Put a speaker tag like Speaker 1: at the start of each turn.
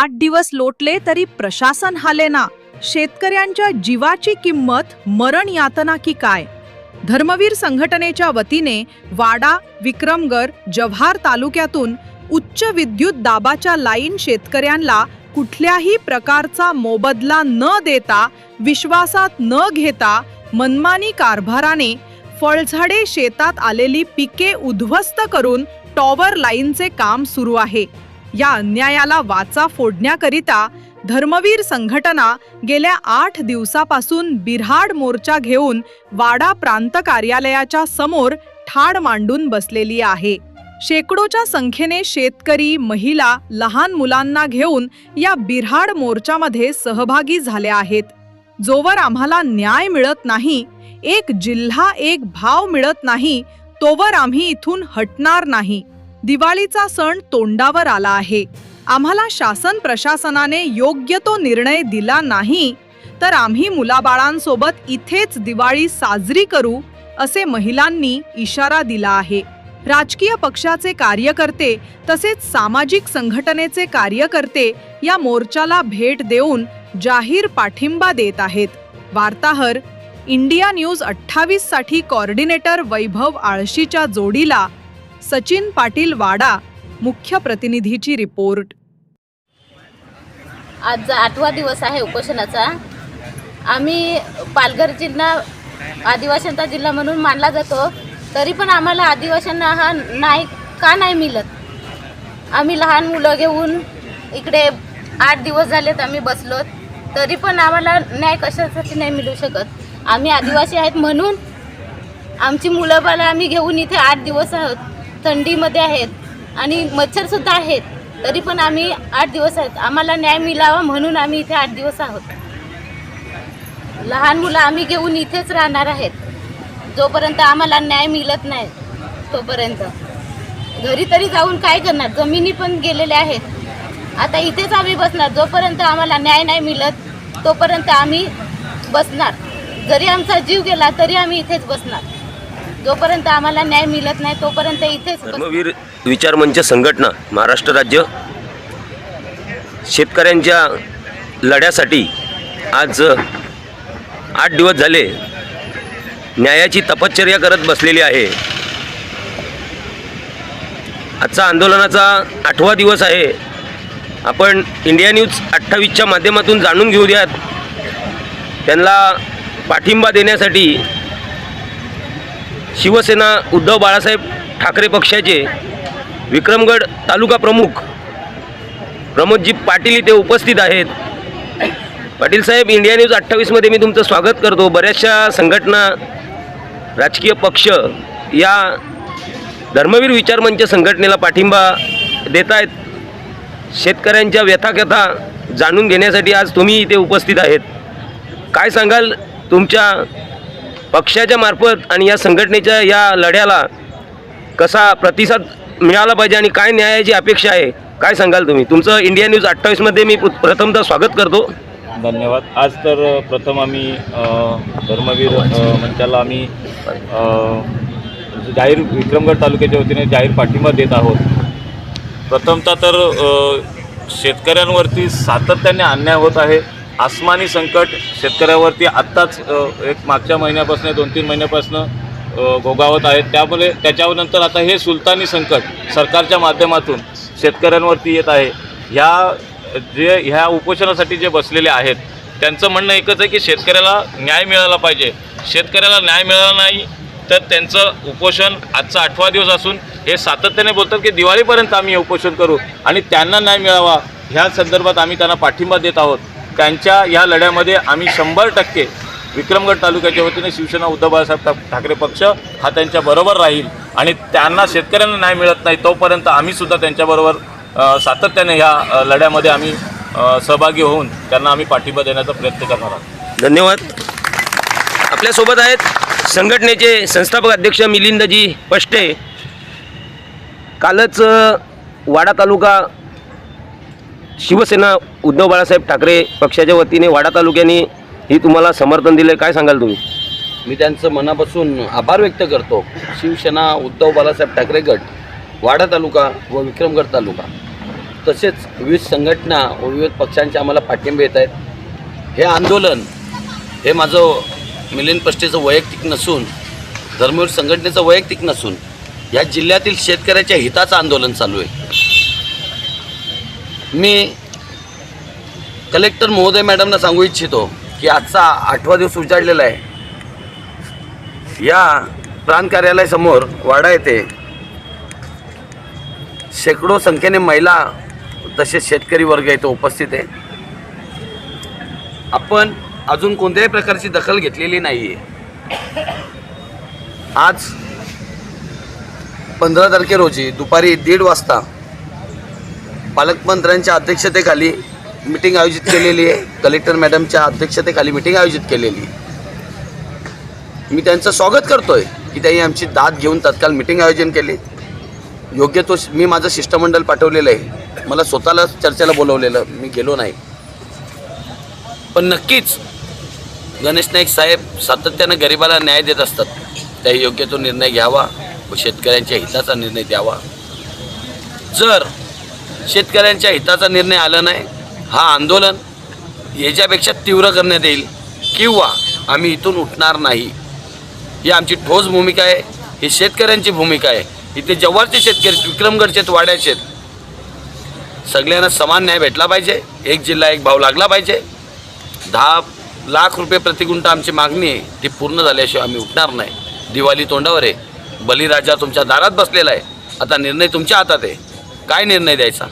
Speaker 1: आठ दिवस लोटले तरी प्रशासन हालेना शेतकऱ्यांच्या जीवाची किंमत मरण यातना की काय? धर्मवीर संघटनेच्या वतीने वाडा विक्रमगड जव्हार तालुक्यातून उच्च विद्युत दाबाच्या लाईन शेतकऱ्यांना कुठल्याही प्रकारचा मोबदला न देता विश्वासात न घेता मनमानी कारभाराने फळझाडे शेतात आलेली पिके उद्ध्वस्त करून टॉवर लाईनचे काम सुरू आहे. या अन्यायाला वाचा फोडण्याकरिता धर्मवीर संघटना गेल्या आठ दिवसापासून बिऱ्हाड मोर्चा घेऊन वाडा प्रांत कार्यालयाच्या समोर ठाड मांडून बसलेली आहे. शेकडोच्या संख्येने शेतकरी महिला लहान मुलांना घेऊन या बिऱ्हाड मोर्चामध्ये सहभागी झाल्या आहेत. जोवर आम्हाला न्याय मिळत नाही एक जिल्हा एक भाव मिळत नाही तोवर आम्ही इथून हटणार नाही. दिवाळीचा सण तोंडावर आला आहे. आम्हाला शासन प्रशासनाने योग्य तो निर्णय दिला नाही तर आम्ही मुलाबाळांसोबत इथेच दिवाळी साजरी करू असे महिलांनी इशारा दिला आहे. राजकीय पक्षाचे कार्यकर्ते तसेच सामाजिक संघटनेचे कार्यकर्ते या मोर्चाला भेट देऊन जाहीर पाठिंबा देत आहेत. वार्ताहर इंडिया न्यूज अठ्ठावीससाठी कॉर्डिनेटर वैभव आळशीच्या जोडीला सचिन पाटील वाडा मुख्य प्रतिनिधीची रिपोर्ट.
Speaker 2: आज आठवा दिवस आहे उपोषणाचा आम्ही पालघर जिल्हा आदिवासींचा जिल्हा म्हणून मानला जातो तरी पण आम्हाला आदिवासींना हा नाही का नाही मिळत? आम्ही लहान मुलं घेऊन इकडे आठ दिवस झालेत आम्ही बसलो तरी पण आम्हाला न्याय कशासाठी नाही मिळू शकत? आम्ही आदिवासी आहेत म्हणून आमची मुलं बाळं आम्ही घेऊन इथे आठ दिवस आहोत. थंडीमध्ये आहेत आणि मच्छरसुद्धा आहेत तरी पण आम्ही आठ दिवस आहेत. आम्हाला न्याय मिळावा म्हणून आम्ही इथे आठ दिवस आहोत. लहान मुलं आम्ही घेऊन इथेच राहणार आहेत. जोपर्यंत आम्हाला न्याय मिळत नाही तोपर्यंत. घरी तरी जाऊन काय करणार? जमिनी पण गेलेल्या आहेत. आता इथेच आम्ही बसणार. जोपर्यंत आम्हाला न्याय नाही मिळत तोपर्यंत आम्ही बसणार. जरी आमचा जीव गेला तरी आम्ही इथेच बसणार. जोपर्यंत आम्हाला न्याय मिळत नाही तोपर्यंत इथेच
Speaker 3: धर्मवीर विचार मंच संघटना महाराष्ट्र राज्य शेतकऱ्यांच्या लढ्यासाठी आज आठ दिवस झाले न्यायाची तपश्चर्या करत बसलेली आहे. आजचा आंदोलनाचा आठवा दिवस आहे. आपण इंडिया न्यूज अठ्ठावीसच्या माध्यमातून जाणून घेऊयात. त्यांना पाठिंबा देण्यासाठी शिवसेना उद्धव बाळासाहेब ठाकरे पक्षाचे विक्रमगड तालुका प्रमुख प्रमोदजी पाटील इथे उपस्थित आहेत. पाटील साहेब इंडिया न्यूज अठ्ठावीसमध्ये मी तुमचं स्वागत करतो. बऱ्याचशा संघटना राजकीय पक्ष या धर्मवीर विचार मंच संघटनेला पाठिंबा देत आहेत शेतकऱ्यांच्या व्यथाकथा जाणून घेण्यासाठी आज तुम्ही इथे उपस्थित आहेत. काय सांगाल तुमच्या पक्षाच्या मार्फत आणि या संघटनेच्या या लढ्याला कसा प्रतिसाद मिळाला पाहिजे आणि काय न्यायाची अपेक्षा आहे काय सांगाल तुम्ही? तुमचं इंडिया न्यूज अठ्ठावीसमध्ये मी प्रथमतः स्वागत करतो.
Speaker 4: धन्यवाद. आज तर प्रथम आम्ही धर्मवीर मंचाला आम्ही जाहीर विक्रमगड तालुक्याच्या वतीने जाहीर पाठिंबा देत आहोत. प्रथमतः तर शेतकऱ्यांवरती सातत्याने अन्याय होत आहे. आसमानी संकट शेतकऱ्यावरती आत्ताच एक मागच्या महिन्यापासून दोन तीन महिन्यापासून भोगावत आहेत. त्यामुळे त्याच्यानंतर आता हे सुलतानी संकट सरकारच्या माध्यमातून शेतकऱ्यांवरती येत आहे. ह्या जे ह्या उपोषणासाठी जे बसलेले आहेत त्यांचं म्हणणं एकच आहे की शेतकऱ्याला न्याय मिळाला पाहिजे. शेतकऱ्याला न्याय मिळाला नाही तर त्यांचं उपोषण आजचा आठवा दिवस असून हे सातत्याने बोलतात की दिवाळीपर्यंत आम्ही हे उपोषण करू आणि त्यांना न्याय मिळावा. ह्या संदर्भात आम्ही त्यांना पाठिंबा देत आहोत. त्यांच्या या लढ्यामध्ये आम्ही शंभर टक्के विक्रमगड तालुक्याच्या वतीने शिवसेना उद्धव बाळासाहेब ठाकरे पक्ष हा त्यांच्या बरोबर राहील. आणि त्यांना शेतकऱ्यांना न्याय मिळत नाही तोपर्यंत आम्ही सुद्धा त्यांच्याबरोबर सातत्याने ह्या लढ्यामध्ये आम्ही सहभागी होऊन त्यांना आम्ही पाठिंबा देण्याचा प्रयत्न करणार आहोत.
Speaker 3: धन्यवाद. आपल्यासोबत आहेत संघटनेचे संस्थापक अध्यक्ष मिलिंदजी पष्टे. कालच वाडा तालुका शिवसेना उद्धव बाळासाहेब ठाकरे पक्षाच्या वतीने वाडा तालुक्याने ही तुम्हाला समर्थन दिले काय सांगाल तुम्ही?
Speaker 5: मी त्यांचं मनापासून आभार व्यक्त करतो. शिवसेना उद्धव बाळासाहेब ठाकरे गट वाडा तालुका व विक्रमगड तालुका तसेच विविध संघटना व विविध पक्षांचे आम्हाला पाठिंबे येत आहेत. हे आंदोलन हे माझं मिलिंद पष्टेचं वैयक्तिक नसून धर्मवीर संघटनेचं वैयक्तिक नसून या जिल्ह्यातील शेतकऱ्याच्या हिताचं आंदोलन चालू आहे. मी कलेक्टर महोदय मॅडमना सांगू इच्छितो की आजचा आठवा दिवस उजाडलेला आहे. या प्रांत कार्यालयासमोर वाडा येथे शेकडो संख्येने महिला तसेच शेतकरी वर्ग येथे उपस्थित आहे. आपण अजून कोणत्याही प्रकारची दखल घेतलेली नाही आहे आज पंधरा तारखे रोजी दुपारी दीड वाजता पालकमंत्र्यांच्या अध्यक्षतेखाली मिटिंग आयोजित केलेली आहे. कलेक्टर मॅडमच्या अध्यक्षतेखाली मिटिंग आयोजित केलेली आहे. मी त्यांचं स्वागत करतोय की त्यांनी आमची दाद घेऊन तत्काळ मिटिंग आयोजन केली. योग्य तो मी माझं शिष्टमंडळ पाठवलेलं आहे. मला स्वतःला चर्चेला बोलवलेलं मी गेलो नाही. पण नक्कीच गणेश नाईक साहेब सातत्यानं गरिबाला न्याय देत असतात. त्याही योग्य तो निर्णय घ्यावा व शेतकऱ्यांच्या हिताचा निर्णय द्यावा. जर शेतकऱ्यांच्या हिताचा निर्णय आला नाही हा आंदोलन याच्यापेक्षा तीव्र करण्यात येईल किंवा आम्ही इथून उठणार नाही. ही आमची ठोस भूमिका आहे ही शेतकऱ्यांची भूमिका आहे. इथे जव्हारचे शेतकरी विक्रमगडचे वाड्याचे आहेत. सगळ्यांना समान न्याय भेटला पाहिजे एक जिल्हा एक भाव लागला पाहिजे. दहा लाख रुपये प्रतिगुंठ आमची मागणी आहे ती पूर्ण झाल्याशिवाय आम्ही उठणार नाही. दिवाळी तोंडावर आहे. बलिराजा तुमच्या दारात बसलेला आहे. आता निर्णय तुमच्या हातात आहे. काय निर्णय द्यायचा?